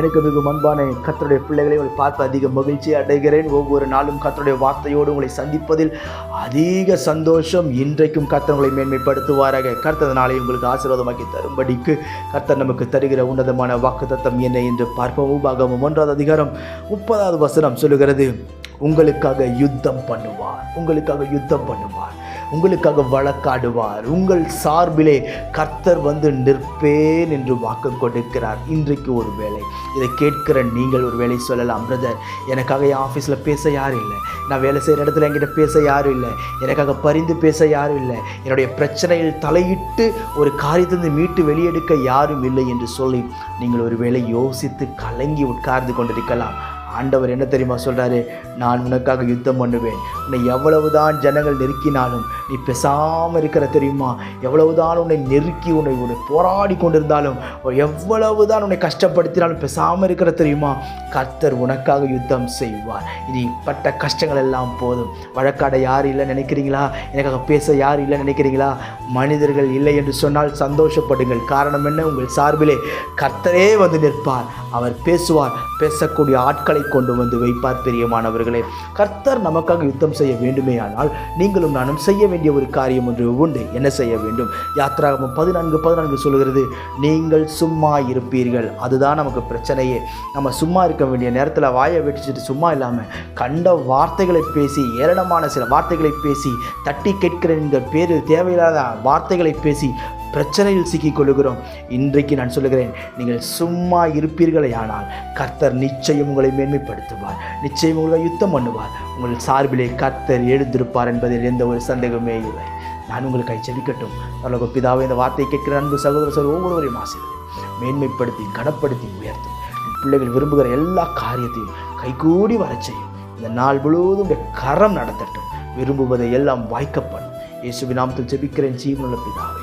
எனக்கு மிக அன்பான கத்தருடைய பிள்ளைகளை உங்களை பார்த்து அதிக மகிழ்ச்சி அடைகிறேன். ஒவ்வொரு நாளும் கத்தருடைய வார்த்தையோடு உங்களை சந்திப்பதில் அதிக சந்தோஷம் இன்றைக்கும் கர்த்தர் உங்களை மேன்மைப்படுத்துவாராக. கர்த்தர் நாளை உங்களுக்கு ஆசீர்வாதமாக்கி தரும்படிக்கு கர்த்தர் நமக்கு தருகிற உன்னதமான வாக்குத்தத்தம் என்ன என்று பார்ப்போம். உபாகமும் ஒன்றாவது அதிகாரம் முப்பதாவது வசனம் சொல்லுகிறது. உங்களுக்காக யுத்தம் பண்ணுவார். உங்களுக்காக யுத்தம் பண்ணுவார். உங்களுக்காக வழக்காடுவார். உங்கள் சார்பிலே கர்த்தர் வந்து நிற்பேன் என்று வாக்கு கொடுக்கிறார். இன்றைக்கு ஒரு வேலை இதை கேட்கிற நீங்கள் ஒரு வேலை சொல்லலாம் பிரதர் எனக்காக என் ஆஃபீஸில் பேச யாரும் இல்லை. நான் வேலை செய்கிற இடத்துல என்கிட்ட பேச யாரும் இல்லை. எனக்காக பரிந்து பேச யாரும் இல்லை. என்னுடைய பிரச்சனையில் தலையிட்டு ஒரு காரியத்திலிருந்து மீட்டு வெளியெடுக்க யாரும் இல்லை என்று சொல்லி நீங்கள் ஒரு வேலை யோசித்து கலங்கி உட்கார்ந்து கொண்டிருக்கலாம். ஆண்டவர் என்ன தெரியுமா சொல்கிறாரு நான் உனக்காக யுத்தம் பண்ணுவேன். உன்னை எவ்வளவுதான் ஜனங்கள் நெருக்கினாலும் நீ பேசாமல் இருக்கிற தெரியுமா? எவ்வளவுதான் உன்னை நெருக்கி உன்னை உன்னை போராடி கொண்டிருந்தாலும் எவ்வளவுதான் உன்னை கஷ்டப்படுத்தினாலும் பேசாமல் இருக்கிற தெரியுமா? கர்த்தர் உனக்காக யுத்தம் செய்வார். இனி பட்ட கஷ்டங்கள் எல்லாம் போதும். வழக்காட யார் இல்லை நினைக்கிறீங்களா? எனக்காக பேச யார் இல்லை நினைக்கிறீங்களா? மனிதர்கள் இல்லை என்று சொன்னால் சந்தோஷப்படுங்கள். காரணம் என்ன? உங்கள் சார்பிலே கர்த்தரே வந்து நிற்பார். அவர் பேசுவார். பேசக்கூடிய ஆட்களை கொண்டு வந்து வைப்பார் பிரியமானவர்களே. கர்த்தர் நமக்காக யுத்தம் செய்ய வேண்டுமேயானால் நீங்களும் நானும் செய்ய வேண்டிய ஒரு காரியம் ஒன்று உண்டு. என்ன செய்ய வேண்டும்? யாத்ராகமும் பதினான்கு பதினான்கு சொல்கிறது நீங்கள் சும்மா இருப்பீர்கள். அதுதான் நமக்கு பிரச்சனையே. நம்ம சும்மா இருக்க வேண்டிய நேரத்தில் வாயை வெட்டிச்சிட்டு சும்மா இல்லாமல் கண்ட வார்த்தைகளை பேசி ஏளனமான சில வார்த்தைகளை பேசி தட்டி கேட்கிற இந்த பேர் தேவையில்லாத வார்த்தைகளை பேசி பிரச்சனையில் சிக்கிக் கொள்கிறோம் இன்றைக்கு நான் சொல்லுகிறேன் நீங்கள் சும்மா இருப்பீர்களே ஆனால் கர்த்தர் நிச்சயம் உங்களை மேன்மைப்படுத்துவார் நிச்சயம் உங்களை யுத்தம் பண்ணுவார். உங்கள் சார்பிலே கர்த்தர் எழுந்திருப்பார் என்பதில் எந்த ஒரு சந்தேகமே இல்லை. நான் உங்களுக்கு செபிக்கட்டும். நல்ல பிதாவை இந்த வார்த்தையை கேட்கிற அன்பு சகோதர சகோதரர் ஒவ்வொருவரையும் ஆசிரியர் மேன்மைப்படுத்தி கனப்படுத்தி உயர்த்தும். பிள்ளைகள் விரும்புகிற எல்லா காரியத்தையும் கைகூடி வரச் செய்யும். இந்த நாள் முழுவதும் கரம் நடத்தட்டும். விரும்புவதை எல்லாம் வாய்க்கப்படும். இயேசுவின் நாமத்தில் ஜெபிக்கிறேன் ஜீவனுள்ள பிதாவை.